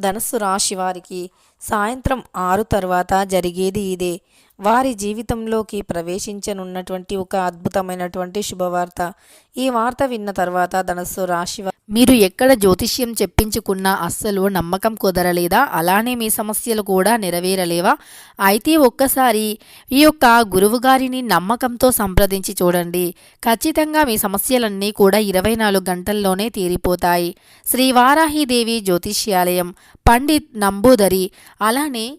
ధనస్సు రాశి వారికి సాయంత్రం ఆరు తర్వాత జరిగేది ఇదే. వారి జీవితంలోకి ప్రవేశించనున్నటువంటి ఒక అద్భుతమైనటువంటి శుభవార్త. ఈ వార్త విన్న తర్వాత ధనస్సు రాశి మీరు ఎక్కడ జ్యోతిష్యం చెప్పించుకున్నా అస్సలు నమ్మకం కుదరలేదా? అలానే మీ సమస్యలు కూడా నెరవేరలేవా? అయితే ఒక్కసారి ఈ యొక్క గురువుగారిని నమ్మకంతో సంప్రదించి చూడండి. ఖచ్చితంగా మీ సమస్యలన్నీ కూడా ఇరవై నాలుగు గంటల్లోనే తీరిపోతాయి. శ్రీ వారాహిదేవి జ్యోతిష్యాలయం పండిత్ నంబూదరి అలానే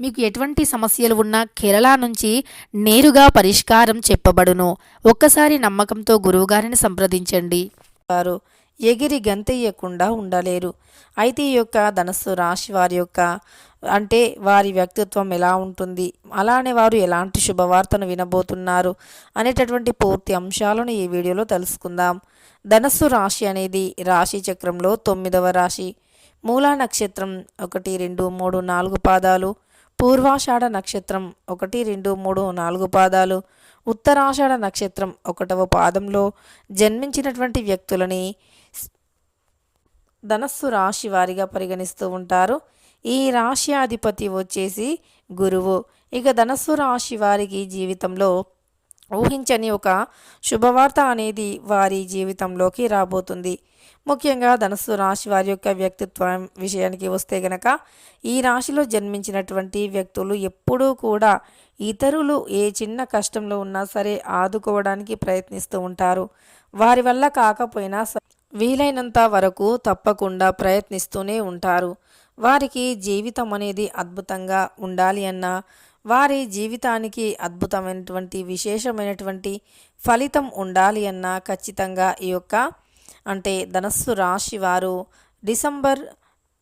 మీకు ఎటువంటి సమస్యలు ఉన్నా కేరళ నుంచి నేరుగా పరిష్కారం చెప్పబడును. ఒక్కసారి నమ్మకంతో గురువుగారిని సంప్రదించండి. వారు ఎగిరి గంతెయ్యకుండా ఉండలేరు. అయితే ఈ యొక్క ధనస్సు రాశి వారి యొక్క అంటే వారి వ్యక్తిత్వం ఎలా ఉంటుంది? అలానే వారు ఎలాంటి శుభవార్తను వినబోతున్నారు? అనేటటువంటి పూర్తి అంశాలను ఈ వీడియోలో తెలుసుకుందాం. ధనస్సు రాశి అనేది రాశి చక్రంలో తొమ్మిదవ రాశి. మూలా నక్షత్రం ఒకటి రెండు మూడు నాలుగు పాదాలు. పూర్వాషాఢ నక్షత్రం ఒకటి రెండు మూడు నాలుగు పాదాలు ఉత్తరాషాఢ నక్షత్రం ఒకటవ పాదంలో జన్మించినటువంటి వ్యక్తులని ధనస్సు రాశి వారిగా పరిగణిస్తూ ఉంటారు. ఈ రాశి అధిపతి వచ్చేసి గురువు. ఇక ధనస్సు రాశి వారికి జీవితంలో ఊహించని ఒక శుభవార్త అనేది వారి జీవితంలోకి రాబోతుంది. ముఖ్యంగా ధనస్సు రాశి వారి యొక్క వ్యక్తిత్వం విషయానికి వస్తే గనక ఈ రాశిలో జన్మించినటువంటి వ్యక్తులు ఎప్పుడూ కూడా ఇతరులు ఏ చిన్న కష్టంలో ఉన్నా సరే ఆదుకోవడానికి ప్రయత్నిస్తూ ఉంటారు. వారి వల్ల కాకపోయినా స- వీలైనంత వరకు తప్పకుండా ప్రయత్నిస్తూనే ఉంటారు. వారికి జీవితం అనేది అద్భుతంగా ఉండాలి అన్న వారి జీవితానికి అద్భుతమైనటువంటి విశేషమైనటువంటి ఫలితం ఉండాలి అన్నా ఖచ్చితంగా ఈ యొక్క అంటే ధనస్సు రాశి వారు డిసెంబర్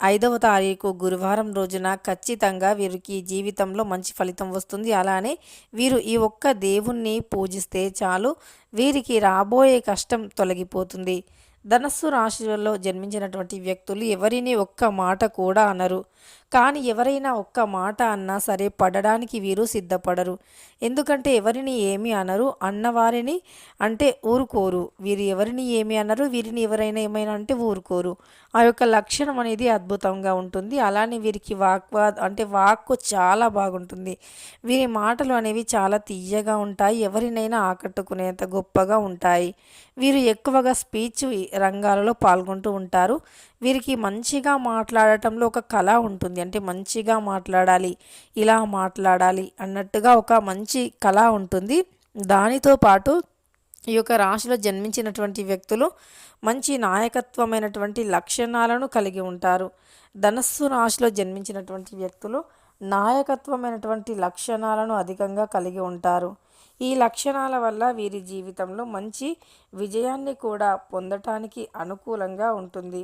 ఐదవ తారీఖు గురువారం రోజున ఖచ్చితంగా వీరికి జీవితంలో మంచి ఫలితం వస్తుంది. అలానే వీరు ఈ ఒక్క దేవుణ్ణి పూజిస్తే చాలు వీరికి రాబోయే కష్టం తొలగిపోతుంది. ధనస్సు రాశిలో జన్మించినటువంటి వ్యక్తులు ఎవరిని ఒక్క మాట కూడా అనరు. కానీ ఎవరైనా ఒక్క మాట అన్నా సరే పడడానికి వీరు సిద్ధపడరు. ఎందుకంటే ఎవరిని ఏమి అనరు అన్నవారిని అంటే ఊరుకోరు. వీరు ఎవరిని ఏమి అనరు వీరిని ఎవరైనా ఏమైనా అంటే ఊరుకోరు. ఆ యొక్క లక్షణం అనేది అద్భుతంగా ఉంటుంది. అలానే వీరికి వాక్వా అంటే వాక్కు చాలా బాగుంటుంది. వీరి మాటలు అనేవి చాలా తీయగా ఉంటాయి ఎవరినైనా ఆకట్టుకునేంత గొప్పగా ఉంటాయి. వీరు ఎక్కువగా స్పీచ్ రంగాలలో పాల్గొంటూ ఉంటారు. వీరికి మంచిగా మాట్లాడటంలో ఒక కళ ఉంటుంది. అంటే మంచిగా మాట్లాడాలి ఇలా మాట్లాడాలి అన్నట్టుగా ఒక మంచి మంచి కళ ఉంటుంది. దానితో పాటు ఈ యొక్క రాశిలో జన్మించినటువంటి వ్యక్తులు మంచి నాయకత్వమైనటువంటి లక్షణాలను కలిగి ఉంటారు. ధనస్సు రాశిలో జన్మించినటువంటి వ్యక్తులు నాయకత్వమైనటువంటి లక్షణాలను అధికంగా కలిగి ఉంటారు. ఈ లక్షణాల వల్ల వీరి జీవితంలో మంచి విజయాన్ని కూడా పొందటానికి అనుకూలంగా ఉంటుంది.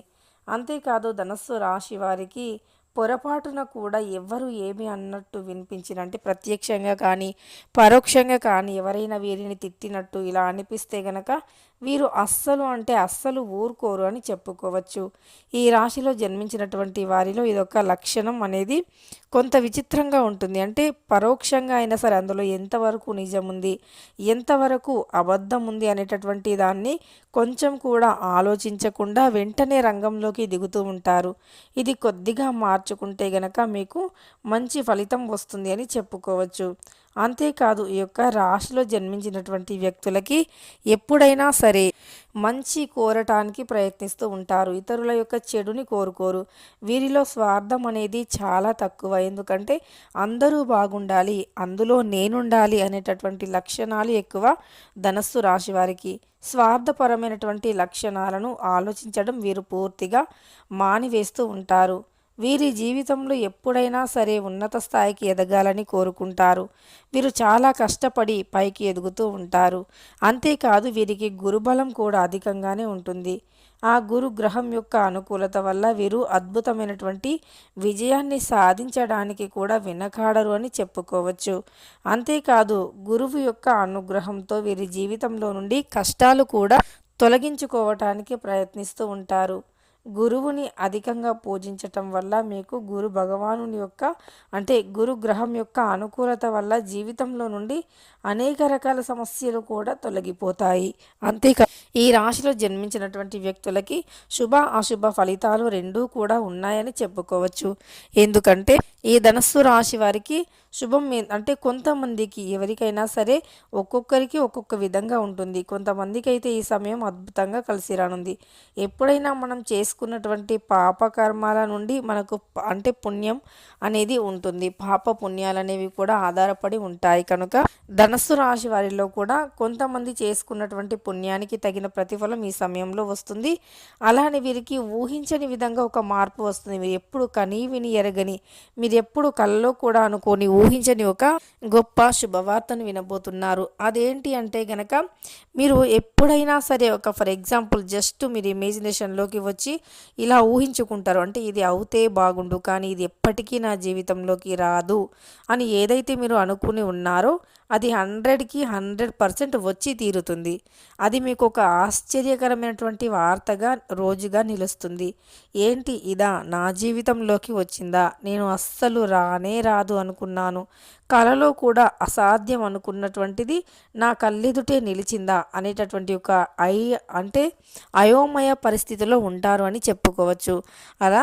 అంతేకాదు ధనస్సు రాశి వారికి పొరపాటున కూడా ఎవ్వరు ఏమి అన్నట్టు వినిపించిన అంటే ప్రత్యక్షంగా కానీ పరోక్షంగా కానీ ఎవరైనా వీరిని తిట్టినట్టు ఇలా అనిపిస్తే గనక వీరు అస్సలు అంటే అస్సలు ఊరుకోరు అని చెప్పుకోవచ్చు. ఈ రాశిలో జన్మించినటువంటి వారిలో ఇదొక లక్షణం అనేది కొంత విచిత్రంగా ఉంటుంది. అంటే పరోక్షంగా అయినా సరే అందులో ఎంతవరకు నిజం ఉంది ఎంతవరకు అబద్ధం ఉంది అనేటటువంటి దాన్ని కొంచెం కూడా ఆలోచించకుండా వెంటనే రంగంలోకి దిగుతూ ఉంటారు. ఇది కొద్దిగా మార్చుకుంటే గనక మీకు మంచి ఫలితం వస్తుంది అని చెప్పుకోవచ్చు. అంతేకాదు ఈ యొక్క రాశిలో జన్మించినటువంటి వ్యక్తులకి ఎప్పుడైనా సరే మంచి కోరటానికి ప్రయత్నిస్తూ ఉంటారు. ఇతరుల యొక్క చెడుని కోరుకోరు. వీరిలో స్వార్థం అనేది చాలా తక్కువ. ఎందుకంటే అందరూ బాగుండాలి అందులో నేనుండాలి అనేటటువంటి లక్షణాలు ఎక్కువ ధనస్సు రాశి వారికి. స్వార్థపరమైనటువంటి లక్షణాలను ఆలోచించడం వీరు పూర్తిగా మానివేస్తూ ఉంటారు. వీరి జీవితంలో ఎప్పుడైనా సరే ఉన్నత స్థాయికి ఎదగాలని కోరుకుంటారు. వీరు చాలా కష్టపడి పైకి ఎదుగుతూ ఉంటారు. అంతేకాదు వీరికి గురుబలం కూడా అధికంగానే ఉంటుంది. ఆ గురు గ్రహం యొక్క అనుకూలత వల్ల వీరు అద్భుతమైనటువంటి విజయాన్ని సాధించడానికి కూడా వెనకాడరు అని చెప్పుకోవచ్చు. అంతేకాదు గురువు యొక్క అనుగ్రహంతో వీరి జీవితంలో నుండి కష్టాలు కూడా తొలగించుకోవటానికి ప్రయత్నిస్తూ ఉంటారు. గురువుని అధికంగా పూజించటం వల్ల మీకు గురు భగవానుని యొక్క అంటే గురు గ్రహం యొక్క అనుకూలత వల్ల జీవితంలో నుండి అనేక రకాల సమస్యలు కూడా తొలగిపోతాయి. అంతేకా ఈ రాశిలో జన్మించినటువంటి వ్యక్తులకి శుభ అశుభ ఫలితాలు రెండూ కూడా ఉన్నాయని చెప్పుకోవచ్చు. ఎందుకంటే ఈ ధనస్సు రాశి వారికి శుభం అంటే కొంతమందికి ఎవరికైనా సరే ఒక్కొక్కరికి ఒక్కొక్క విధంగా ఉంటుంది. కొంతమందికి అయితే ఈ సమయం అద్భుతంగా కలిసి రానుంది. ఎప్పుడైనా మనం చేసుకున్నటువంటి పాపకర్మాల నుండి మనకు అంటే పుణ్యం అనేది ఉంటుంది. పాప పుణ్యాలు అనేవి కూడా ఆధారపడి ఉంటాయి. కనుక ధనస్సు రాశి వారిలో కూడా కొంతమంది చేసుకున్నటువంటి పుణ్యానికి తగిన ప్రతిఫలం ఈ సమయంలో వస్తుంది. అలానే వీరికి ఊహించని విధంగా ఒక మార్పు వస్తుంది. మీరు ఎప్పుడు కనీ విని ఎరగని మీరు ఎప్పుడు కళ్ళలో కూడా అనుకోని ఊహ ఊహించని ఒక గొప్ప శుభవార్తను వినబోతున్నారు. అదేంటి అంటే గనక మీరు ఎప్పుడైనా సరే ఒక ఫర్ ఎగ్జాంపుల్ జస్ట్ మీరు ఇమేజినేషన్లోకి వచ్చి ఇలా ఊహించుకుంటారు. అంటే ఇది అవుతే బాగుండు కానీ ఇది ఎప్పటికీ నా జీవితంలోకి రాదు అని ఏదైతే మీరు అనుకుని ఉన్నారో అది హండ్రెడ్కి హండ్రెడ్ పర్సెంట్ వచ్చి తీరుతుంది. అది మీకు ఒక ఆశ్చర్యకరమైనటువంటి వార్తగా రోజుగా నిలుస్తుంది. ఏంటి ఇదా? నా జీవితంలోకి వచ్చిందా? నేను అస్సలు రానే రాదు అనుకున్నాను కలలో కూడా అసాధ్యం అనుకున్నటువంటిది నా కళ్ళెదుటే నిలిచిందా అనేటటువంటి ఒక ఐ అంటే అయోమయ పరిస్థితిలో ఉంటారు అని చెప్పుకోవచ్చు. అలా